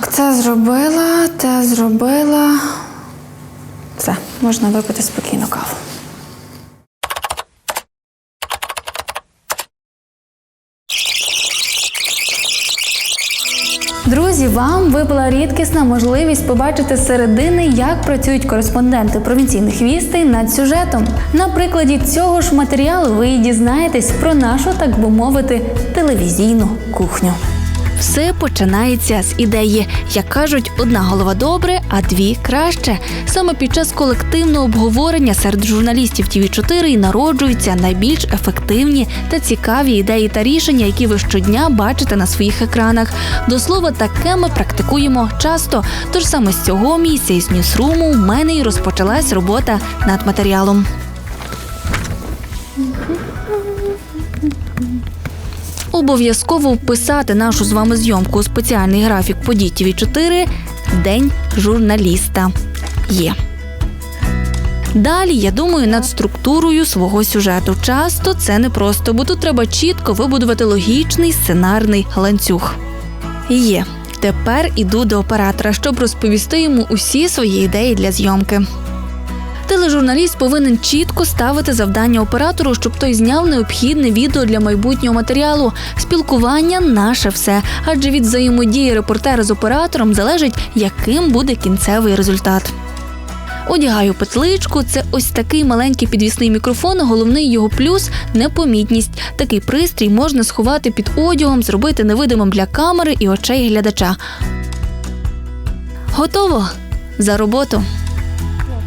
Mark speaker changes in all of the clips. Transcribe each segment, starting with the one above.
Speaker 1: Так, це зробила, те зробила. Все, можна випити спокійно каву. Друзі, вам випала рідкісна можливість побачити середини, як працюють кореспонденти провінційних вістей над сюжетом. На прикладі цього ж матеріалу ви дізнаєтесь про нашу, так би мовити, телевізійну кухню. Все починається з ідеї. Як кажуть, одна голова добре, а дві краще. Саме під час колективного обговорення серед журналістів тв 4 і народжуються найбільш ефективні та цікаві ідеї та рішення, які ви щодня бачите на своїх екранах. До слова, таке ми практикуємо часто. Тож саме з цього місця із ньюсруму в мене і розпочалась робота над матеріалом. Обов'язково вписати нашу з вами зйомку у спеціальний графік подій тв 4 День журналіста. Є. Далі я думаю над структурою свого сюжету. Часто це непросто, бо тут треба чітко вибудувати логічний сценарний ланцюг. Є. Тепер іду до оператора, щоб розповісти йому усі свої ідеї для зйомки. Тележурналіст повинен чітко ставити завдання оператору, щоб той зняв необхідне відео для майбутнього матеріалу. Спілкування наше все, адже від взаємодії репортера з оператором залежить, яким буде кінцевий результат. Одягаю петличку. Це ось такий маленький підвісний мікрофон. Головний його плюс непомітність. Такий пристрій можна сховати під одягом, зробити невидимим для камери і очей глядача. Готово за роботу.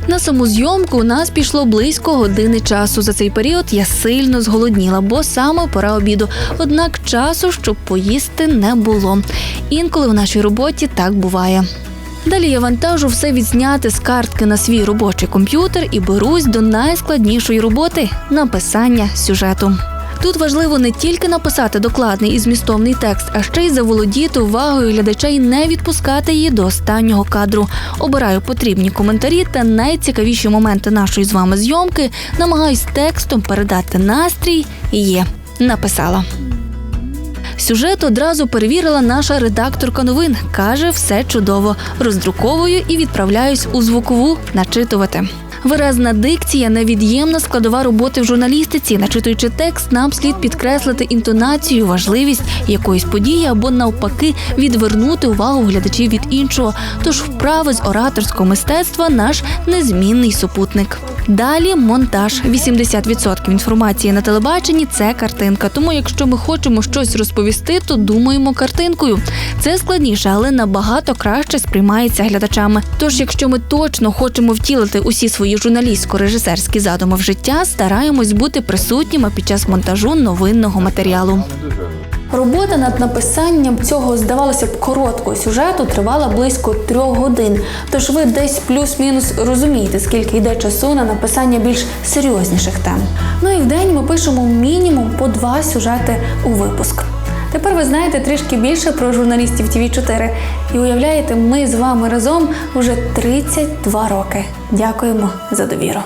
Speaker 1: На саму зйомку у нас пішло близько години часу. За цей період я сильно зголодніла, бо саме пора обіду. Однак часу, щоб поїсти, не було. Інколи в нашій роботі так буває. Далі я вантажу все відзняти з картки на свій робочий комп'ютер і берусь до найскладнішої роботи написання сюжету. Тут важливо не тільки написати докладний і змістовний текст, а ще й заволодіти увагою глядача і не відпускати її до останнього кадру. Обираю потрібні коментарі та найцікавіші моменти нашої з вами зйомки. Намагаюсь текстом передати настрій. Є написала. Сюжет одразу перевірила наша редакторка новин. Каже, все чудово. Роздруковую і відправляюсь у звукову начитувати. Виразна дикція невід'ємна складова роботи в журналістиці. Начитуючи текст, нам слід підкреслити інтонацію, важливість якоїсь події або навпаки відвернути увагу глядачів від іншого. Тож вправи з ораторського мистецтва наш незмінний супутник. Далі монтаж. 80% інформації на телебаченні це картинка. Тому, якщо ми хочемо щось розповісти, то думаємо картинкою. Це складніше, але набагато краще сприймається глядачами. Тож, якщо ми точно хочемо втілити усі свої журналістсько-режисерські задуми в життя, стараємось бути присутніми під час монтажу новинного матеріалу. Робота над написанням цього, здавалося б, короткого сюжету тривала близько трьох годин. Тож ви десь плюс-мінус розумієте, скільки йде часу на написання більш серйозніших тем. Ну і в день ми пишемо мінімум по два сюжети у випуск. Тепер ви знаєте трішки більше про журналістів тв 4 і уявляєте, ми з вами разом уже 32 роки. Дякуємо за довіру.